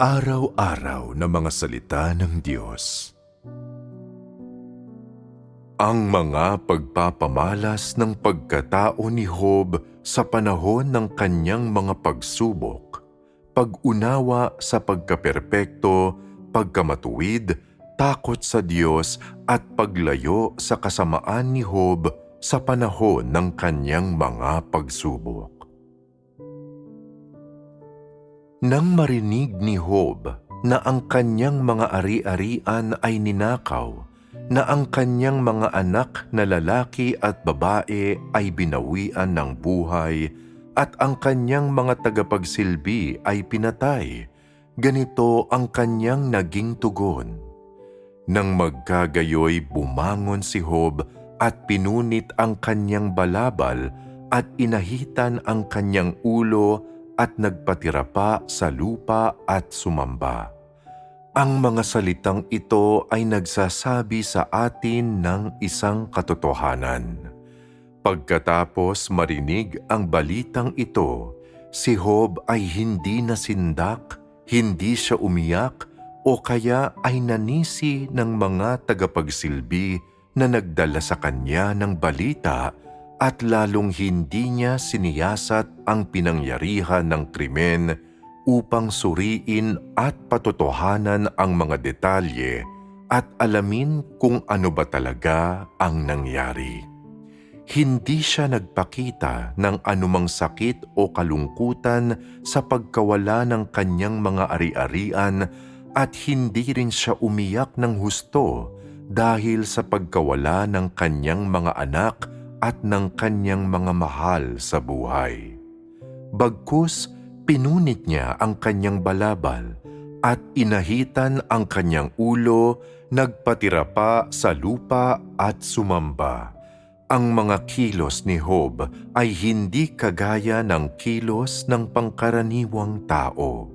Araw-araw na mga salita ng Diyos. Ang mga pagpapamalas ng pagkatao ni Job sa panahon ng kanyang mga pagsubok, pag-unawa sa pagkaperpekto, pagkamatuwid, takot sa Diyos at paglayo sa kasamaan ni Job sa panahon ng kanyang mga pagsubok. Nang marinig ni Job na ang kanyang mga ari-arian ay ninakaw, na ang kanyang mga anak na lalaki at babae ay binawian ng buhay, at ang kanyang mga tagapagsilbi ay pinatay, ganito ang kanyang naging tugon. Nang magkagayoy bumangon si Job at pinunit ang kanyang balabal at inahitan ang kanyang ulo at nagpatira pa sa lupa at sumamba. Ang mga salitang ito ay nagsasabi sa atin ng isang katotohanan. Pagkatapos marinig ang balitang ito, si Job ay hindi nasindak, hindi siya umiyak, o kaya ay nanisi ng mga tagapagsilbi na nagdala sa kanya ng balita at lalong hindi niya siniyasat ang pinangyarihan ng krimen upang suriin at patotohanan ang mga detalye at alamin kung ano ba talaga ang nangyari. Hindi siya nagpakita ng anumang sakit o kalungkutan sa pagkawala ng kanyang mga ari-arian at hindi rin siya umiyak ng husto dahil sa pagkawala ng kanyang mga anak at ng kanyang mga mahal sa buhay. Bagkus, pinunit niya ang kanyang balabal at inahitan ang kanyang ulo, nagpatira pa sa lupa at sumamba. Ang mga kilos ni Job ay hindi kagaya ng kilos ng pangkaraniwang tao.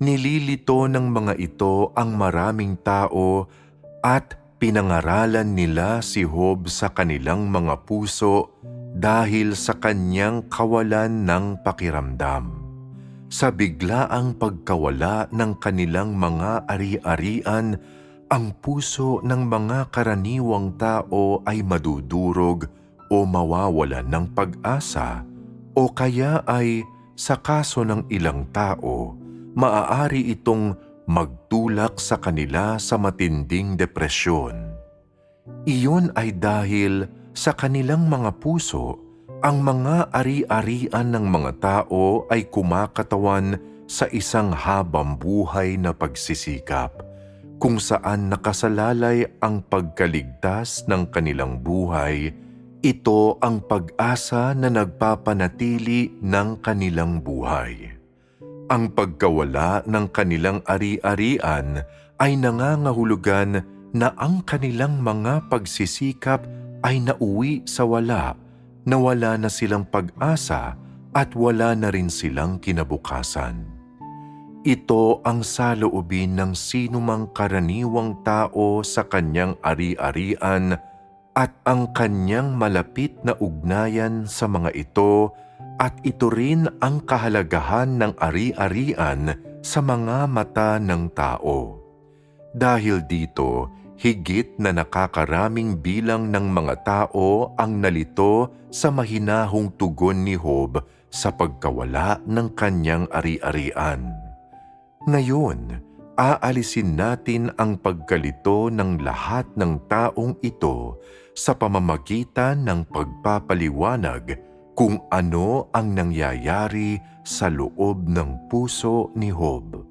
Nililito ng mga ito ang maraming tao at pinangaralan nila si Job sa kanilang mga puso dahil sa kanyang kawalan ng pakiramdam. Sa biglaang pagkawala ng kanilang mga ari-arian, ang puso ng mga karaniwang tao ay madudurog o mawawala ng pag-asa o kaya ay sa kaso ng ilang tao, maaari itong magtulak sa kanila sa matinding depresyon. Iyon ay dahil sa kanilang mga puso, ang mga ari-arian ng mga tao ay kumakatawan sa isang habang buhay na pagsisikap, kung saan nakasalalay ang pagkaligtas ng kanilang buhay, ito ang pag-asa na nagpapanatili ng kanilang buhay. Ang pagkawala ng kanilang ari-arian ay nangangahulugan na ang kanilang mga pagsisikap ay nauwi sa wala, na wala na silang pag-asa at wala na rin silang kinabukasan. Ito ang saloobin ng sinumang karaniwang tao sa kanyang ari-arian at ang kanyang malapit na ugnayan sa mga ito at ito rin ang kahalagahan ng ari-arian sa mga mata ng tao. Dahil dito, higit na nakakaraming bilang ng mga tao ang nalito sa mahinahong tugon ni Job sa pagkawala ng kanyang ari-arian. Ngayon, aalisin natin ang pagkalito ng lahat ng taong ito sa pamamagitan ng pagpapaliwanag kung ano ang nangyayari sa loob ng puso ni Job.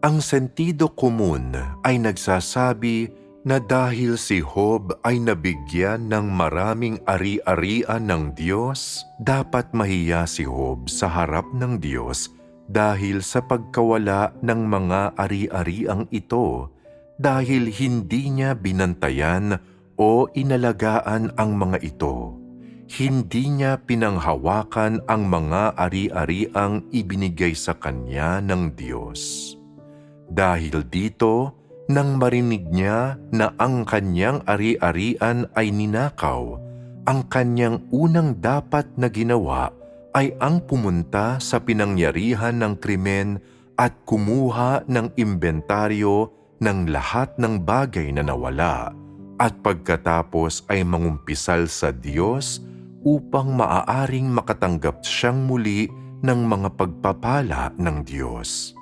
Ang sentido komun ay nagsasabi na dahil si Job ay nabigyan ng maraming ari-arian ng Diyos, dapat mahiya si Job sa harap ng Diyos dahil sa pagkawala ng mga ari-ariang ito dahil hindi niya binantayan o inalagaan ang mga ito. Hindi niya pinanghawakan ang mga ari-ariang ibinigay sa kanya ng Diyos. Dahil dito, nang marinig niya na ang kanyang ari-arian ay ninakaw, ang kanyang unang dapat na ginawa ay ang pumunta sa pinangyarihan ng krimen at kumuha ng imbentaryo ng lahat ng bagay na nawala at pagkatapos ay mangumpisal sa Diyos upang maaaring makatanggap siyang muli ng mga pagpapala ng Diyos.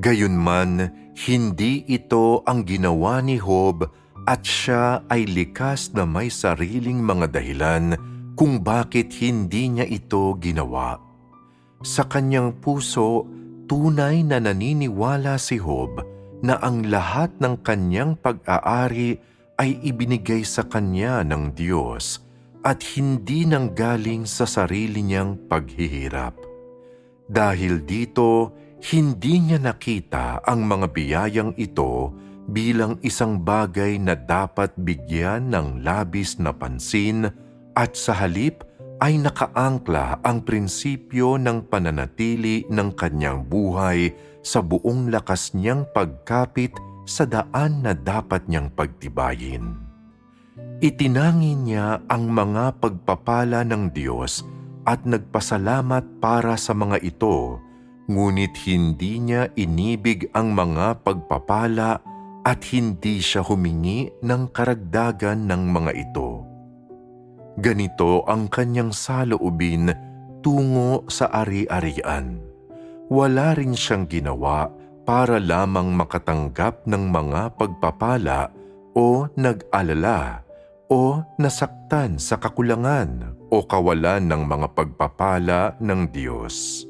Gayunman, hindi ito ang ginawa ni Job at siya ay likas na may sariling mga dahilan kung bakit hindi niya ito ginawa. Sa kanyang puso, tunay na naniniwala si Job na ang lahat ng kanyang pag-aari ay ibinigay sa kanya ng Diyos at hindi nang galing sa sarili niyang paghihirap. Dahil dito, hindi niya nakita ang mga biyayang ito bilang isang bagay na dapat bigyan ng labis na pansin at sa halip ay nakaangkla ang prinsipyo ng pananatili ng kanyang buhay sa buong lakas niyang pagkapit sa daan na dapat niyang pagtibayin. Itinangi niya ang mga pagpapala ng Diyos at nagpasalamat para sa mga ito, ngunit hindi niya inibig ang mga pagpapala at hindi siya humingi ng karagdagan ng mga ito. Ganito ang kanyang saloobin tungo sa ari-arian. Wala rin siyang ginawa para lamang makatanggap ng mga pagpapala o nag-alala o nasaktan sa kakulangan o kawalan ng mga pagpapala ng Diyos.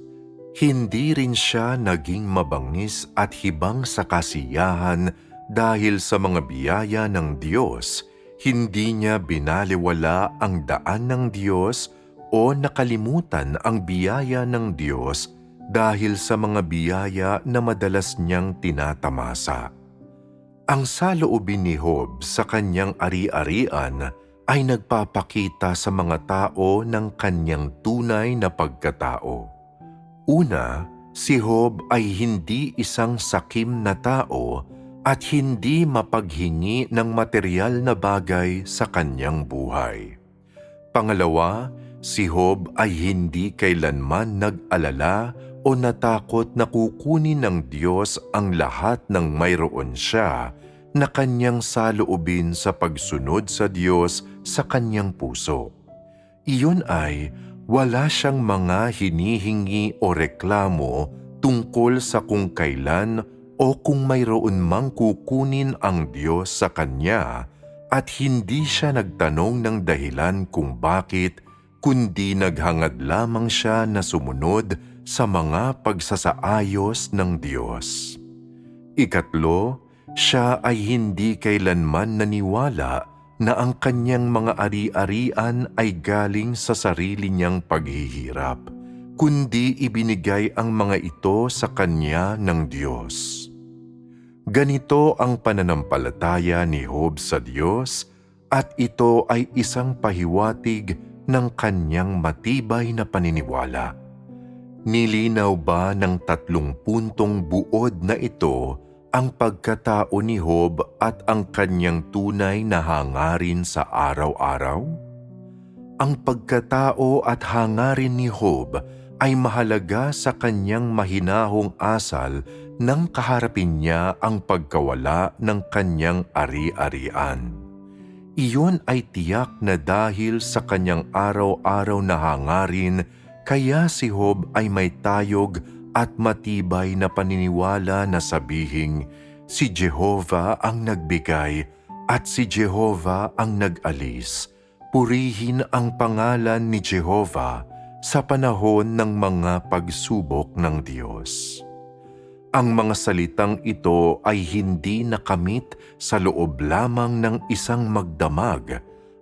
Hindi rin siya naging mabangis at hibang sa kasiyahan dahil sa mga biyaya ng Diyos, hindi niya binaliwala ang daan ng Diyos o nakalimutan ang biyaya ng Diyos dahil sa mga biyaya na madalas niyang tinatamasa. Ang saloobin ni Job sa kanyang ari-arian ay nagpapakita sa mga tao ng kanyang tunay na pagkatao. Una, si Job ay hindi isang sakim na tao at hindi mapaghingi ng material na bagay sa kanyang buhay. Pangalawa, si Job ay hindi kailanman nag-alala o natakot na kukunin ng Diyos ang lahat ng mayroon siya na kanyang saloobin sa pagsunod sa Diyos sa kanyang puso. Iyon ay wala siyang mga hinihingi o reklamo tungkol sa kung kailan o kung mayroon mang kukunin ang Diyos sa kanya at hindi siya nagtanong ng dahilan kung bakit kundi naghangad lamang siya na sumunod sa mga pagsasaayos ng Diyos. Ikatlo, siya ay hindi kailanman naniwala na ang kanyang mga ari-arian ay galing sa sarili niyang paghihirap, kundi ibinigay ang mga ito sa kanya ng Diyos. Ganito ang pananampalataya ni Job sa Diyos at ito ay isang pahiwatig ng kanyang matibay na paniniwala. Nilinaw ba ng tatlong puntong buod na ito ang pagkatao ni Job at ang kanyang tunay na hangarin sa araw-araw? Ang pagkatao at hangarin ni Job ay mahalaga sa kanyang mahinahong asal nang kaharapin niya ang pagkawala ng kanyang ari-arian. Iyon ay tiyak na dahil sa kanyang araw-araw na hangarin kaya si Job ay may tayog at matibay na paniniwala na sabihing si Jehova ang nagbigay at si Jehova ang nag-alis. Purihin ang pangalan ni Jehova sa panahon ng mga pagsubok ng Diyos. Ang mga salitang ito ay hindi nakamit sa loob lamang ng isang magdamag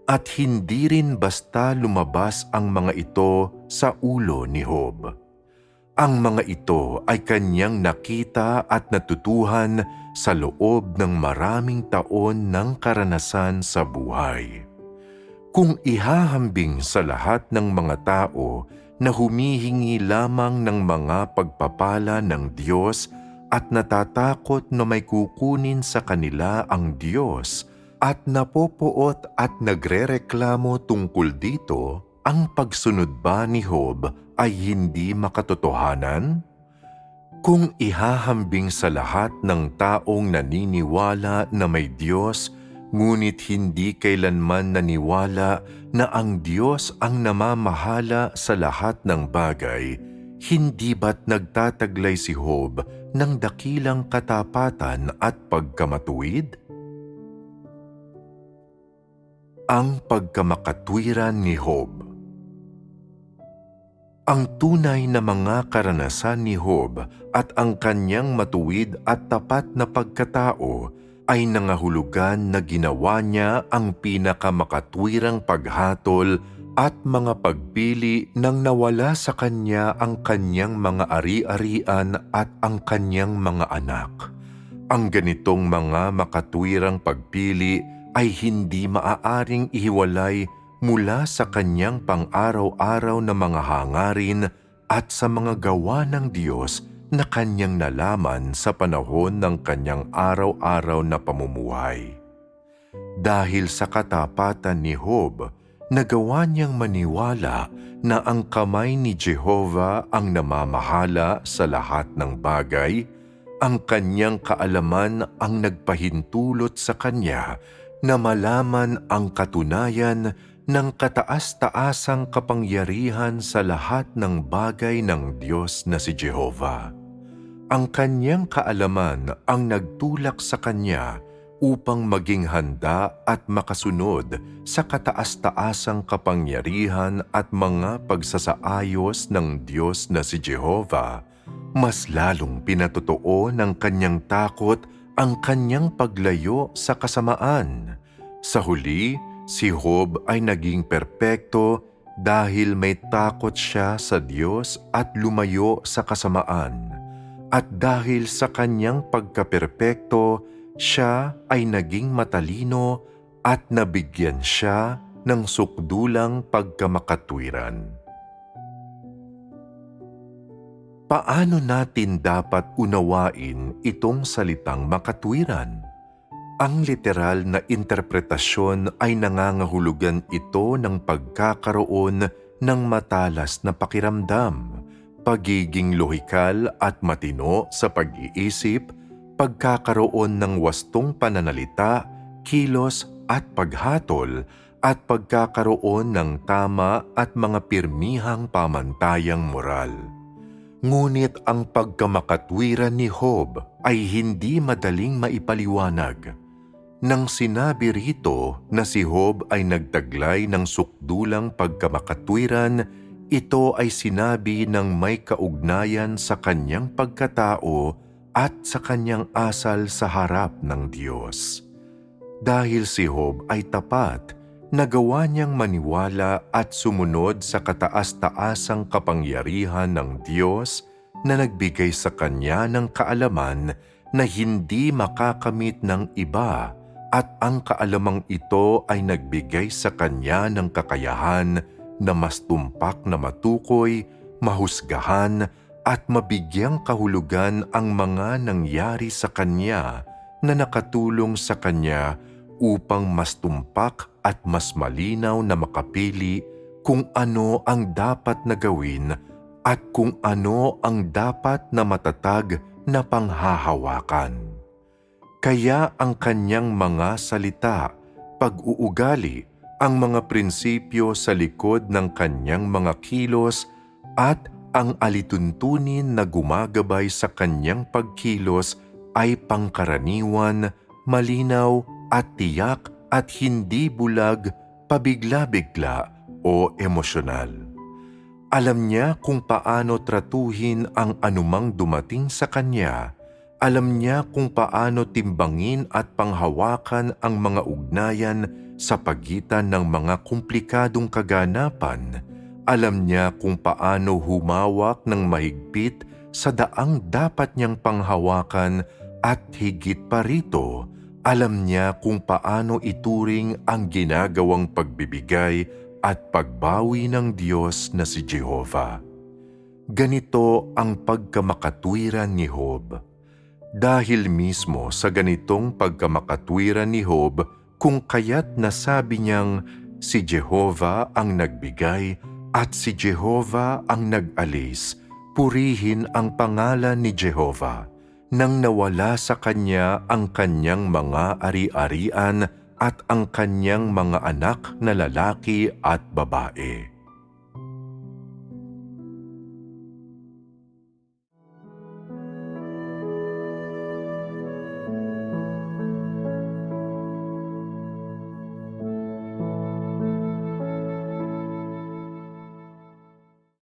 at hindi rin basta lumabas ang mga ito sa ulo ni Job. Ang mga ito ay kanyang nakita at natutuhan sa loob ng maraming taon ng karanasan sa buhay. Kung ihahambing sa lahat ng mga tao na humihingi lamang ng mga pagpapala ng Diyos at natatakot na may kukunin sa kanila ang Diyos at napopoot at nagrereklamo tungkol dito ang pagsunod ba ni Job ay hindi makatotohanan? Kung ihahambing sa lahat ng taong naniniwala na may Diyos, ngunit hindi kailanman naniwala na ang Diyos ang namamahala sa lahat ng bagay, hindi ba't nagtataglay si Job ng dakilang katapatan at pagkamatuwid? Ang pagkamakatwiran ni Job Ang tunay na mga karanasan ni Job at ang kanyang matuwid at tapat na pagkatao ay nangahulugan na ginawa niya ang pinakamakatwirang paghatol at mga pagpili nang nawala sa kanya ang kanyang mga ari-arian at ang kanyang mga anak. Ang ganitong mga makatwirang pagpili ay hindi maaaring ihiwalay mula sa kanyang pang-araw-araw na mga hangarin at sa mga gawa ng Diyos na kanyang nalaman sa panahon ng kanyang araw-araw na pamumuhay. Dahil sa katapatan ni Job, nagawa niyang maniwala na ang kamay ni Jehova ang namamahala sa lahat ng bagay, ang kanyang kaalaman ang nagpahintulot sa kanya na malaman ang katunayan ng kataas-taasang kapangyarihan sa lahat ng bagay ng Diyos na si Jehova. Ang kanyang kaalaman ang nagtulak sa kanya upang maging handa at makasunod sa kataas-taasang kapangyarihan at mga pagsasaayos ng Diyos na si Jehova, mas lalong pinatotoo ng kanyang takot ang kanyang paglayo sa kasamaan. Sa huli, si Job ay naging perpekto dahil may takot siya sa Diyos at lumayo sa kasamaan. At dahil sa kanyang pagkaperpekto, siya ay naging matalino at nabigyan siya ng sukdulang pagkamakatwiran. Paano natin dapat unawain itong salitang makatwiran? Ang literal na interpretasyon ay nangangahulugan ito ng pagkakaroon ng matalas na pakiramdam, pagiging lohikal at matino sa pag-iisip, pagkakaroon ng wastong pananalita, kilos at paghatol, at pagkakaroon ng tama at mga pirmihang pamantayang moral. Ngunit ang pagkamakatwiran ni Job ay hindi madaling maipaliwanag. Nang sinabi rito na si Job ay nagtaglay ng sukdulang pagkamakatwiran, ito ay sinabi ng may kaugnayan sa kanyang pagkatao at sa kanyang asal sa harap ng Diyos. Dahil si Job ay tapat, nagawa niyang maniwala at sumunod sa kataas-taasang kapangyarihan ng Diyos na nagbigay sa kanya ng kaalaman na hindi makakamit ng iba at ang kaalamang ito ay nagbigay sa kanya ng kakayahan na mas tumpak na matukoy, mahusgahan at mabigyang kahulugan ang mga nangyari sa kanya na nakatulong sa kanya upang mas tumpak at mas malinaw na makapili kung ano ang dapat na gawin at kung ano ang dapat na matatag na panghahawakan. Kaya ang kanyang mga salita, pag-uugali, ang mga prinsipyo sa likod ng kanyang mga kilos at ang alituntunin na gumagabay sa kanyang pagkilos ay pangkaraniwan, malinaw at tiyak at hindi bulag, pabigla-bigla o emosyonal. Alam niya kung paano tratuhin ang anumang dumating sa kanya. Alam niya kung paano timbangin at panghawakan ang mga ugnayan sa pagitan ng mga komplikadong kaganapan. Alam niya kung paano humawak ng mahigpit sa daang dapat niyang panghawakan at higit pa rito, alam niya kung paano ituring ang ginagawang pagbibigay at pagbawi ng Diyos na si Jehova. Ganito ang pagkamakatwiran ni Job. Dahil mismo sa ganitong pagkamakatwiran ni Job, kung kaya't nasabi niyang Si Jehova ang nagbigay at si Jehova ang nag-alis. Purihin ang pangalan ni Jehova. Nang nawala sa kanya ang kanyang mga ari-arian at ang kanyang mga anak na lalaki at babae.